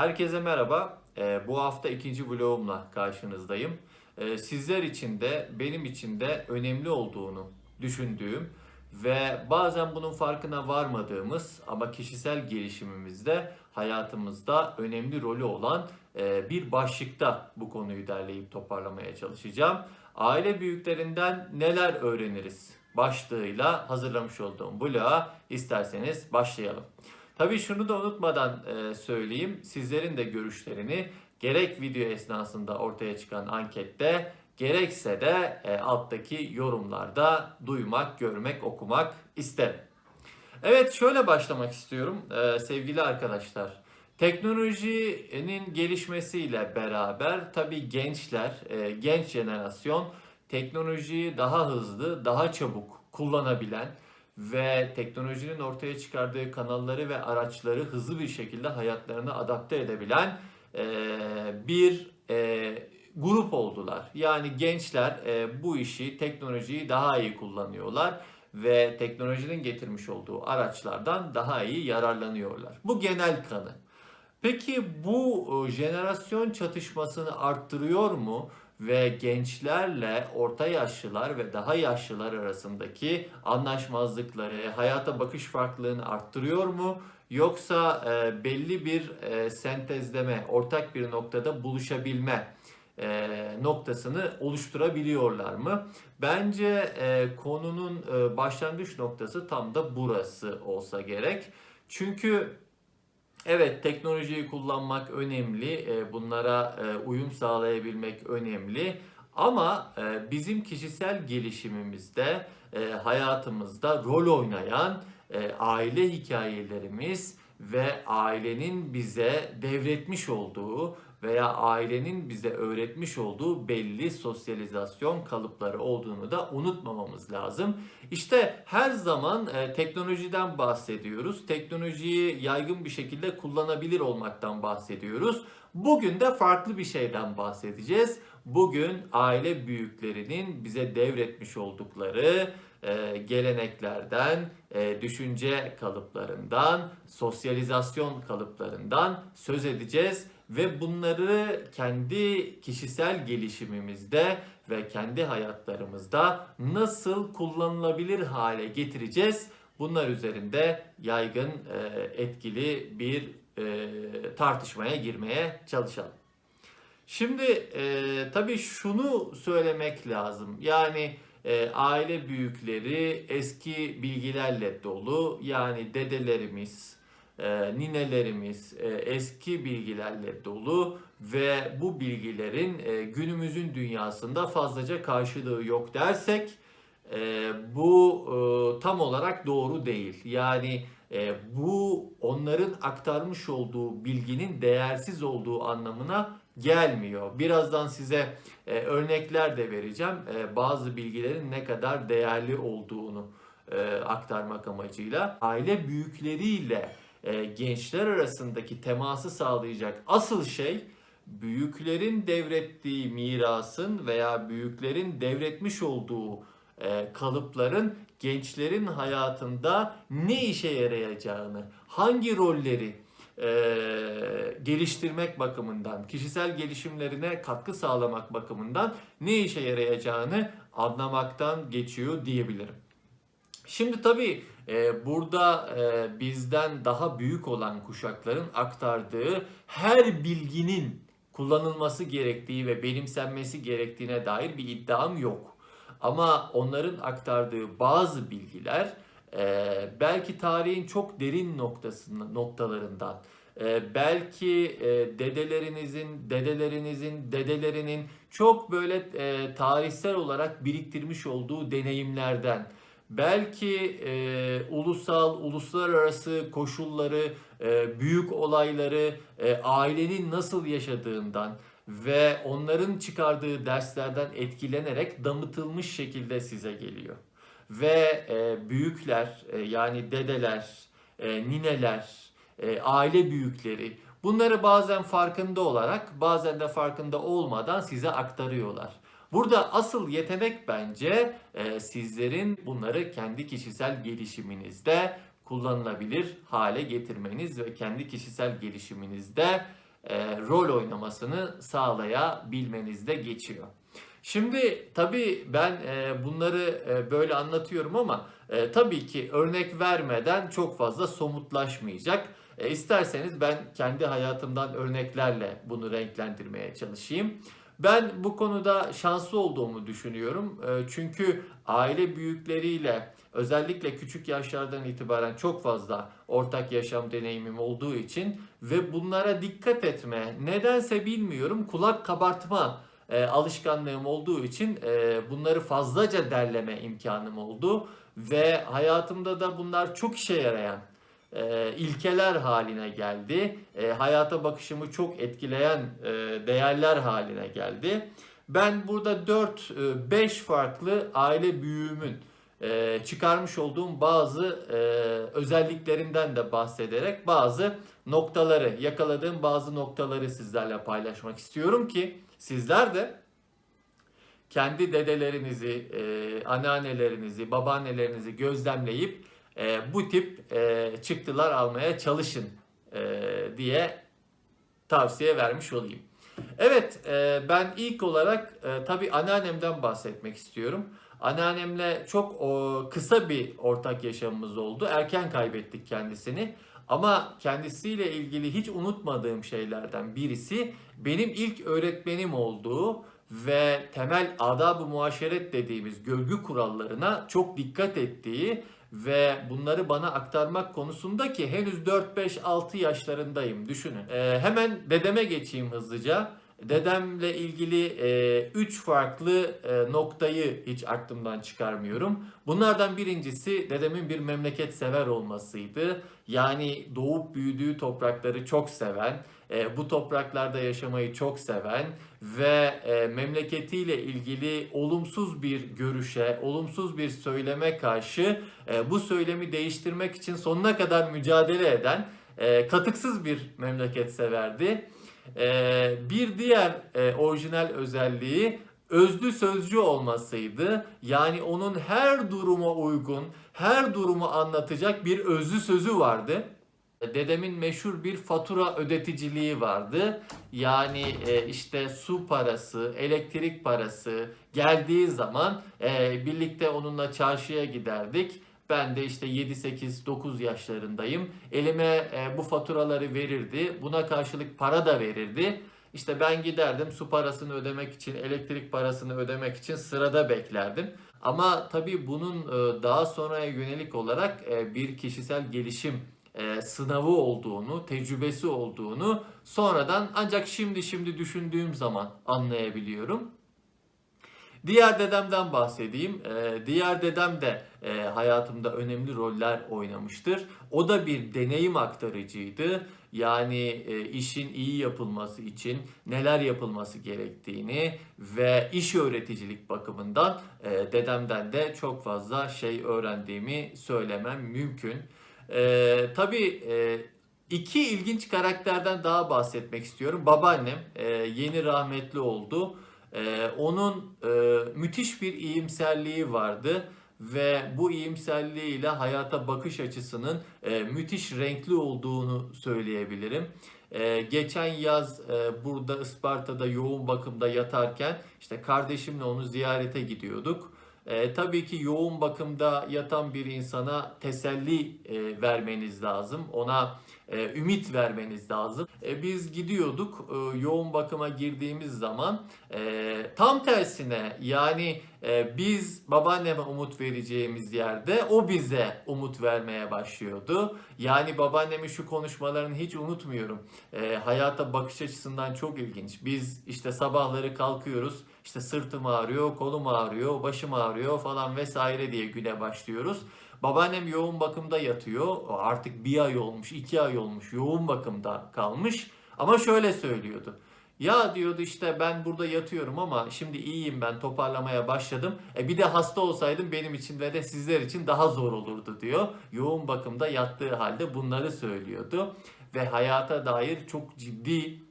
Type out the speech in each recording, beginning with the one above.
Herkese merhaba. Ee, bu hafta ikinci vlogumla karşınızdayım. Ee, sizler için de benim için de önemli olduğunu düşündüğüm ve bazen bunun farkına varmadığımız ama kişisel gelişimimizde hayatımızda önemli rolü olan e, bir başlıkta bu konuyu derleyip toparlamaya çalışacağım. Aile büyüklerinden neler öğreniriz başlığıyla hazırlamış olduğum vloga isterseniz başlayalım. Tabii şunu da unutmadan e, söyleyeyim. Sizlerin de görüşlerini gerek video esnasında ortaya çıkan ankette gerekse de e, alttaki yorumlarda duymak, görmek, okumak isterim. Evet şöyle başlamak istiyorum e, sevgili arkadaşlar. Teknolojinin gelişmesiyle beraber tabii gençler, genç jenerasyon teknolojiyi daha hızlı, daha çabuk kullanabilen ve teknolojinin ortaya çıkardığı kanalları ve araçları hızlı bir şekilde hayatlarına adapte edebilen e, bir e, grup oldular. Yani gençler e, bu işi, teknolojiyi daha iyi kullanıyorlar ve teknolojinin getirmiş olduğu araçlardan daha iyi yararlanıyorlar. Bu genel kanı. Peki bu e, jenerasyon çatışmasını arttırıyor mu ve gençlerle orta yaşlılar ve daha yaşlılar arasındaki anlaşmazlıkları, hayata bakış farklılığını arttırıyor mu? Yoksa e, belli bir e, sentezleme, ortak bir noktada buluşabilme e, noktasını oluşturabiliyorlar mı? Bence e, konunun e, başlangıç noktası tam da burası olsa gerek. Çünkü Evet teknolojiyi kullanmak önemli, e, bunlara e, uyum sağlayabilmek önemli. Ama e, bizim kişisel gelişimimizde, hayatımızda rol oynayan aile hikayelerimiz ve ailenin bize devretmiş olduğu veya ailenin bize öğretmiş olduğu belli sosyalizasyon kalıpları olduğunu da unutmamamız lazım. İşte her zaman e, teknolojiden bahsediyoruz. Teknolojiyi yaygın bir şekilde kullanabilir olmaktan bahsediyoruz. Bugün de farklı bir şeyden bahsedeceğiz. Bugün aile büyüklerinin bize devretmiş oldukları e, geleneklerden, e, düşünce kalıplarından, sosyalizasyon kalıplarından söz edeceğiz ve bunları kendi kişisel gelişimimizde ve kendi hayatlarımızda nasıl kullanılabilir hale getireceğiz? Bunlar üzerinde yaygın, e, etkili bir e, tartışmaya girmeye çalışalım. Şimdi e, tabii şunu söylemek lazım. Yani e, aile büyükleri eski bilgilerle dolu. Yani dedelerimiz, e, ninelerimiz e, eski bilgilerle dolu ve bu bilgilerin e, günümüzün dünyasında fazlaca karşılığı yok dersek e, bu tam olarak doğru değil. Yani bu onların aktarmış olduğu bilginin değersiz olduğu anlamına gelmiyor. Birazdan size örnekler de vereceğim. Bazı bilgilerin ne kadar değerli olduğunu aktarmak amacıyla aile büyükleriyle e, gençler arasındaki teması sağlayacak asıl şey büyüklerin devrettiği mirasın veya büyüklerin devretmiş olduğu e, kalıpların gençlerin hayatında ne işe yarayacağını, hangi rolleri e, geliştirmek bakımından, kişisel gelişimlerine katkı sağlamak bakımından ne işe yarayacağını anlamaktan geçiyor diyebilirim. Şimdi tabii burada e, bizden daha büyük olan kuşakların aktardığı her bilginin kullanılması gerektiği ve benimsenmesi gerektiğine dair bir iddiam yok. Ama onların aktardığı bazı bilgiler e, belki tarihin çok derin noktasında, noktalarından, e, belki dedelerinizin, dedelerinizin, dedelerinin çok böyle tarihsel olarak biriktirmiş olduğu deneyimlerden, belki e, ulusal, uluslararası koşulları, e, büyük olayları, e, ailenin nasıl yaşadığından ve onların çıkardığı derslerden etkilenerek damıtılmış şekilde size geliyor. Ve e, büyükler e, yani dedeler, e, nineler, e, aile büyükleri bunları bazen farkında olarak bazen de farkında olmadan size aktarıyorlar. Burada asıl yetenek bence e, sizlerin bunları kendi kişisel gelişiminizde kullanılabilir hale getirmeniz ve kendi kişisel gelişiminizde e, rol oynamasını sağlayabilmenizde geçiyor. Şimdi tabii ben e, bunları e, böyle anlatıyorum ama e, tabii ki örnek vermeden çok fazla somutlaşmayacak. E, isterseniz ben kendi hayatımdan örneklerle bunu renklendirmeye çalışayım. Ben bu konuda şanslı olduğumu düşünüyorum. E, çünkü aile büyükleriyle özellikle küçük yaşlardan itibaren çok fazla ortak yaşam deneyimim olduğu için ve bunlara dikkat etme, nedense bilmiyorum kulak kabartma e, alışkanlığım olduğu için e, bunları fazlaca derleme imkanım oldu ve hayatımda da bunlar çok işe yarayan e, ilkeler haline geldi. E, hayata bakışımı çok etkileyen e, değerler haline geldi. Ben burada 4-5 farklı aile büyüğümün e, çıkarmış olduğum bazı e, özelliklerinden de bahsederek bazı noktaları, yakaladığım bazı noktaları sizlerle paylaşmak istiyorum ki sizler de kendi dedelerinizi, e, anneannelerinizi, babaannelerinizi gözlemleyip e, bu tip e, çıktılar almaya çalışın e, diye tavsiye vermiş olayım. Evet, e, ben ilk olarak e, tabii anneannemden bahsetmek istiyorum. Anneannemle çok o, kısa bir ortak yaşamımız oldu. Erken kaybettik kendisini. Ama kendisiyle ilgili hiç unutmadığım şeylerden birisi benim ilk öğretmenim olduğu ve temel adab-ı muaşeret dediğimiz görgü kurallarına çok dikkat ettiği ve bunları bana aktarmak konusunda ki henüz 4-5-6 yaşlarındayım düşünün. Ee, hemen dedeme geçeyim hızlıca. Dedemle ilgili 3 e, farklı e, noktayı hiç aklımdan çıkarmıyorum. Bunlardan birincisi dedemin bir memleket sever olmasıydı. Yani doğup büyüdüğü toprakları çok seven, e, bu topraklarda yaşamayı çok seven ve e, memleketiyle ilgili olumsuz bir görüşe, olumsuz bir söyleme karşı e, bu söylemi değiştirmek için sonuna kadar mücadele eden katıksız bir memleket severdi. Bir diğer orijinal özelliği özlü sözcü olmasıydı. Yani onun her duruma uygun, her durumu anlatacak bir özlü sözü vardı. Dedemin meşhur bir fatura ödeticiliği vardı. Yani e, işte su parası, elektrik parası geldiği zaman e, birlikte onunla çarşıya giderdik ben de işte 7, 8, 9 yaşlarındayım. Elime e, bu faturaları verirdi. Buna karşılık para da verirdi. İşte ben giderdim su parasını ödemek için, elektrik parasını ödemek için sırada beklerdim. Ama tabii bunun e, daha sonraya yönelik olarak e, bir kişisel gelişim e, sınavı olduğunu, tecrübesi olduğunu sonradan ancak şimdi şimdi düşündüğüm zaman anlayabiliyorum. Diğer dedemden bahsedeyim. Ee, diğer dedem de e, hayatımda önemli roller oynamıştır. O da bir deneyim aktarıcıydı. Yani e, işin iyi yapılması için neler yapılması gerektiğini ve iş öğreticilik bakımından e, dedemden de çok fazla şey öğrendiğimi söylemem mümkün. Tabii iki ilginç karakterden daha bahsetmek istiyorum. Babaannem yeni rahmetli oldu. Ee, onun e, müthiş bir iyimserliği vardı ve bu iyimserliğiyle hayata bakış açısının e, müthiş renkli olduğunu söyleyebilirim. E, geçen yaz e, burada Isparta'da yoğun bakımda yatarken işte kardeşimle onu ziyarete gidiyorduk. E, tabii ki yoğun bakımda yatan bir insana teselli e, vermeniz lazım. Ona e, ümit vermeniz lazım. E, biz gidiyorduk e, yoğun bakıma girdiğimiz zaman e, tam tersine yani e, biz babaanneme umut vereceğimiz yerde o bize umut vermeye başlıyordu. Yani babaannemin şu konuşmalarını hiç unutmuyorum. E, hayata bakış açısından çok ilginç. Biz işte sabahları kalkıyoruz işte sırtım ağrıyor, kolum ağrıyor, başım ağrıyor falan vesaire diye güne başlıyoruz. Babaannem yoğun bakımda yatıyor. Artık bir ay olmuş, iki ay olmuş yoğun bakımda kalmış. Ama şöyle söylüyordu. Ya diyordu işte ben burada yatıyorum ama şimdi iyiyim ben toparlamaya başladım. E bir de hasta olsaydım benim için ve de sizler için daha zor olurdu diyor. Yoğun bakımda yattığı halde bunları söylüyordu. Ve hayata dair çok ciddi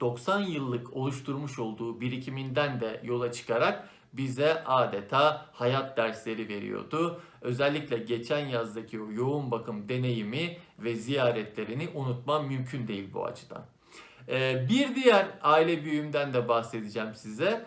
90 yıllık oluşturmuş olduğu birikiminden de yola çıkarak bize adeta hayat dersleri veriyordu. Özellikle geçen yazdaki o yoğun bakım deneyimi ve ziyaretlerini unutmam mümkün değil bu açıdan. Ee, bir diğer aile büyüğümden de bahsedeceğim size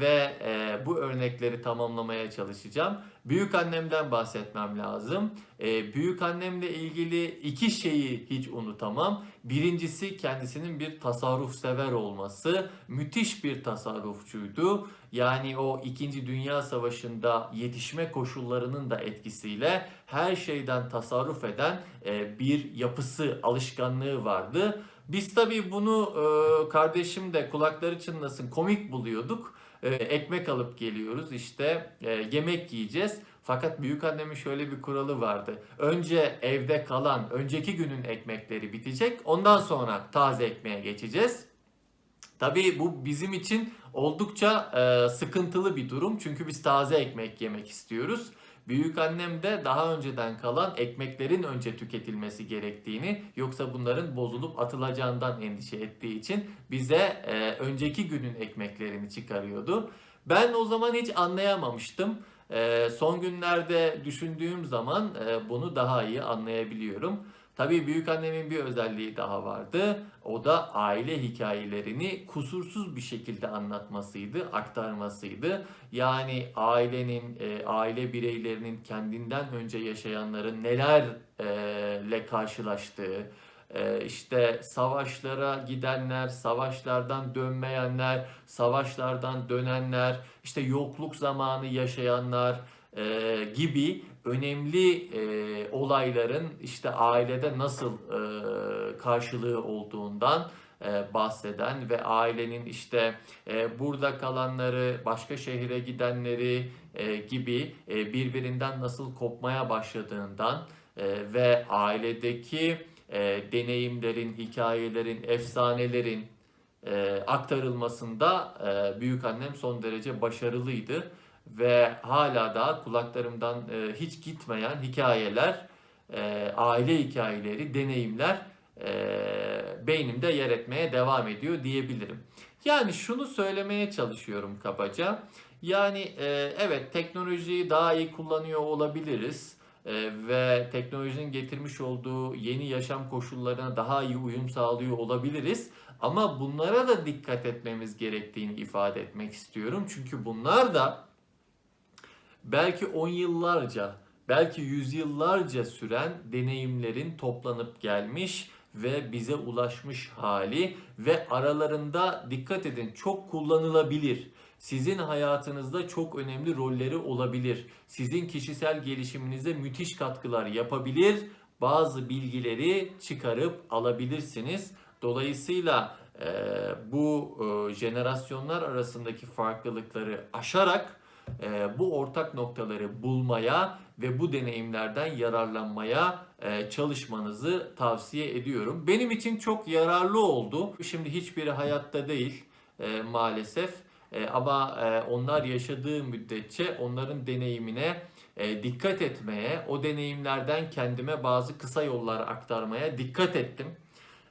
ve e, bu örnekleri tamamlamaya çalışacağım. Büyük annemden bahsetmem lazım. Ee, büyük annemle ilgili iki şeyi hiç unutamam. Birincisi kendisinin bir tasarruf sever olması. Müthiş bir tasarrufçuydu. Yani o 2. Dünya Savaşı'nda yetişme koşullarının da etkisiyle her şeyden tasarruf eden e, bir yapısı, alışkanlığı vardı. Biz tabii bunu e, kardeşim de kulakları çınlasın komik buluyorduk. E, ekmek alıp geliyoruz işte e, yemek yiyeceğiz. Fakat büyük annemin şöyle bir kuralı vardı. Önce evde kalan önceki günün ekmekleri bitecek. Ondan sonra taze ekmeğe geçeceğiz. Tabii bu bizim için oldukça e, sıkıntılı bir durum. Çünkü biz taze ekmek yemek istiyoruz. Büyük annem de daha önceden kalan ekmeklerin önce tüketilmesi gerektiğini yoksa bunların bozulup atılacağından endişe ettiği için bize e, önceki günün ekmeklerini çıkarıyordu. Ben o zaman hiç anlayamamıştım. E, son günlerde düşündüğüm zaman e, bunu daha iyi anlayabiliyorum. Tabii büyük annemin bir özelliği daha vardı. O da aile hikayelerini kusursuz bir şekilde anlatmasıydı, aktarmasıydı. Yani ailenin, e, aile bireylerinin kendinden önce yaşayanların nelerle karşılaştığı, e, işte savaşlara gidenler, savaşlardan dönmeyenler, savaşlardan dönenler, işte yokluk zamanı yaşayanlar e, gibi önemli e, olayların işte ailede nasıl e, karşılığı olduğundan e, bahseden ve ailenin işte e, burada kalanları, başka şehire gidenleri e, gibi e, birbirinden nasıl kopmaya başladığından e, ve ailedeki e, deneyimlerin, hikayelerin, efsanelerin e, aktarılmasında e, büyük annem son derece başarılıydı ve hala da kulaklarımdan e, hiç gitmeyen hikayeler, e, aile hikayeleri, deneyimler e, beynimde yer etmeye devam ediyor diyebilirim. Yani şunu söylemeye çalışıyorum kabaca. Yani e, evet teknolojiyi daha iyi kullanıyor olabiliriz e, ve teknolojinin getirmiş olduğu yeni yaşam koşullarına daha iyi uyum sağlıyor olabiliriz. Ama bunlara da dikkat etmemiz gerektiğini ifade etmek istiyorum. Çünkü bunlar da belki on yıllarca, belki yüzyıllarca süren deneyimlerin toplanıp gelmiş ve bize ulaşmış hali ve aralarında dikkat edin çok kullanılabilir. Sizin hayatınızda çok önemli rolleri olabilir. Sizin kişisel gelişiminize müthiş katkılar yapabilir. Bazı bilgileri çıkarıp alabilirsiniz. Dolayısıyla e, bu e, jenerasyonlar arasındaki farklılıkları aşarak bu ortak noktaları bulmaya ve bu deneyimlerden yararlanmaya e, çalışmanızı tavsiye ediyorum. Benim için çok yararlı oldu. Şimdi hiçbiri hayatta değil e, maalesef. E, ama e, onlar yaşadığı müddetçe onların deneyimine e, dikkat etmeye, o deneyimlerden kendime bazı kısa yollar aktarmaya dikkat ettim.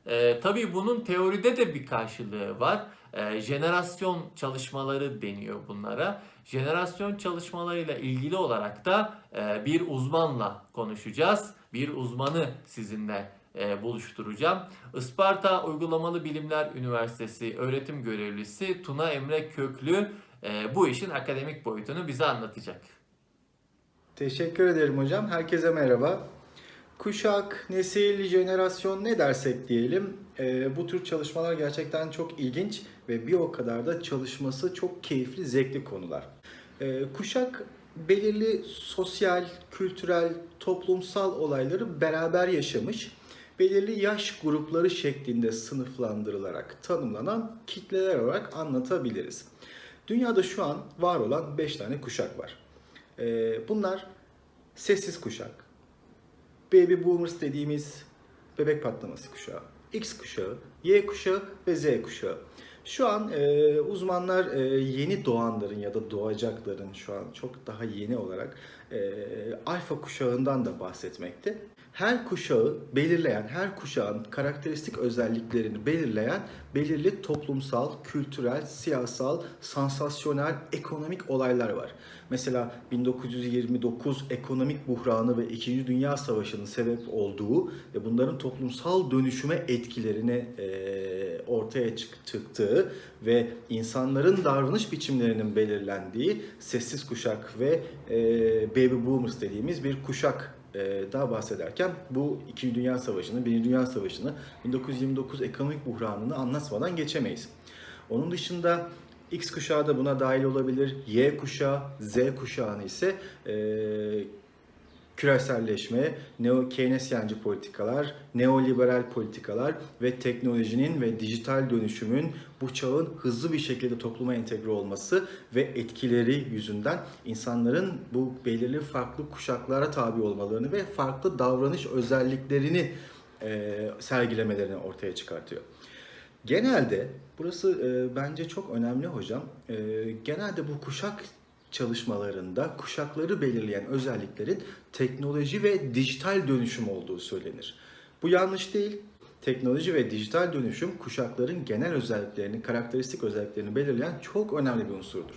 E, tabii bunun teoride de bir karşılığı var. E, jenerasyon çalışmaları deniyor bunlara. Jenerasyon çalışmalarıyla ilgili olarak da e, bir uzmanla konuşacağız. Bir uzmanı sizinle e, buluşturacağım. Isparta Uygulamalı Bilimler Üniversitesi öğretim görevlisi Tuna Emre Köklü e, bu işin akademik boyutunu bize anlatacak. Teşekkür ederim hocam. Herkese merhaba. Kuşak, nesil, jenerasyon ne dersek diyelim e, bu tür çalışmalar gerçekten çok ilginç ve bir o kadar da çalışması çok keyifli, zevkli konular. E, kuşak belirli sosyal, kültürel, toplumsal olayları beraber yaşamış, belirli yaş grupları şeklinde sınıflandırılarak tanımlanan kitleler olarak anlatabiliriz. Dünyada şu an var olan 5 tane kuşak var. E, bunlar sessiz kuşak, Baby Boomers dediğimiz bebek patlaması kuşağı, X kuşağı, Y kuşağı ve Z kuşağı. Şu an e, uzmanlar e, yeni doğanların ya da doğacakların şu an çok daha yeni olarak e, alfa kuşağından da bahsetmekte. Her kuşağı belirleyen, her kuşağın karakteristik özelliklerini belirleyen belirli toplumsal, kültürel, siyasal, sansasyonel, ekonomik olaylar var. Mesela 1929 ekonomik buhranı ve 2. Dünya Savaşı'nın sebep olduğu ve bunların toplumsal dönüşüme etkilerini e, ortaya çık- çıktığı ve insanların davranış biçimlerinin belirlendiği sessiz kuşak ve e, baby boomers dediğimiz bir kuşak daha bahsederken bu 2. Dünya Savaşı'nı, 1. Dünya Savaşı'nı 1929 ekonomik buhranını anlatmadan geçemeyiz. Onun dışında X kuşağı da buna dahil olabilir. Y kuşağı, Z kuşağını ise e, küreselleşme, neo Keynesyenci politikalar, neoliberal politikalar ve teknolojinin ve dijital dönüşümün bu çağın hızlı bir şekilde topluma entegre olması ve etkileri yüzünden insanların bu belirli farklı kuşaklara tabi olmalarını ve farklı davranış özelliklerini e, sergilemelerini ortaya çıkartıyor. Genelde burası e, bence çok önemli hocam. E, genelde bu kuşak çalışmalarında kuşakları belirleyen özelliklerin teknoloji ve dijital dönüşüm olduğu söylenir. Bu yanlış değil. Teknoloji ve dijital dönüşüm kuşakların genel özelliklerini, karakteristik özelliklerini belirleyen çok önemli bir unsurdur.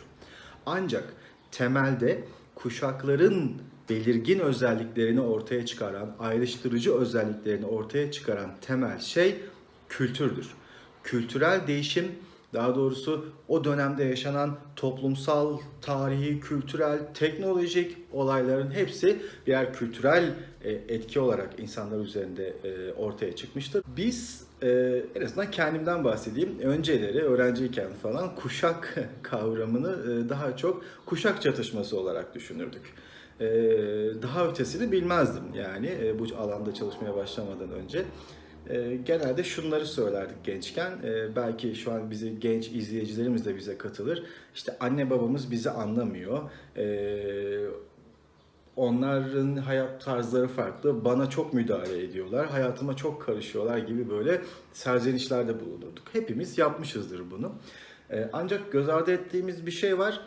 Ancak temelde kuşakların belirgin özelliklerini ortaya çıkaran, ayrıştırıcı özelliklerini ortaya çıkaran temel şey kültürdür. Kültürel değişim daha doğrusu o dönemde yaşanan toplumsal, tarihi, kültürel, teknolojik olayların hepsi birer kültürel e, etki olarak insanlar üzerinde e, ortaya çıkmıştır. Biz e, en azından kendimden bahsedeyim. Önceleri öğrenciyken falan kuşak kavramını daha çok kuşak çatışması olarak düşünürdük. Daha ötesini bilmezdim yani bu alanda çalışmaya başlamadan önce. E, genelde şunları söylerdik gençken. E, belki şu an bizi genç izleyicilerimiz de bize katılır. İşte anne babamız bizi anlamıyor. E, onların hayat tarzları farklı. Bana çok müdahale ediyorlar. Hayatıma çok karışıyorlar gibi böyle serzenişlerde bulunurduk. Hepimiz yapmışızdır bunu. Ancak göz ardı ettiğimiz bir şey var.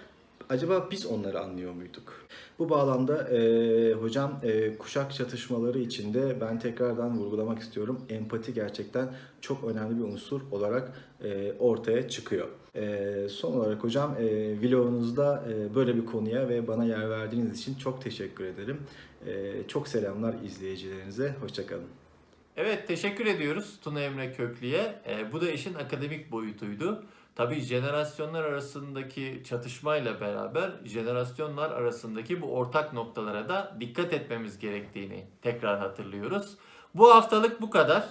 Acaba biz onları anlıyor muyduk? Bu bağlamda e, hocam e, kuşak çatışmaları içinde ben tekrardan vurgulamak istiyorum. Empati gerçekten çok önemli bir unsur olarak e, ortaya çıkıyor. E, son olarak hocam e, vlogunuzda e, böyle bir konuya ve bana yer verdiğiniz için çok teşekkür ederim. E, çok selamlar izleyicilerinize. Hoşçakalın. Evet teşekkür ediyoruz Tuna Emre Köklü'ye. Ee, bu da işin akademik boyutuydu. Tabii jenerasyonlar arasındaki çatışmayla beraber jenerasyonlar arasındaki bu ortak noktalara da dikkat etmemiz gerektiğini tekrar hatırlıyoruz. Bu haftalık bu kadar.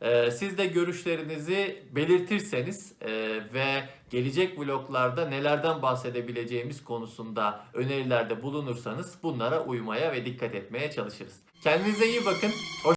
Ee, siz de görüşlerinizi belirtirseniz e, ve gelecek vloglarda nelerden bahsedebileceğimiz konusunda önerilerde bulunursanız bunlara uymaya ve dikkat etmeye çalışırız. Kendinize iyi bakın. Hoş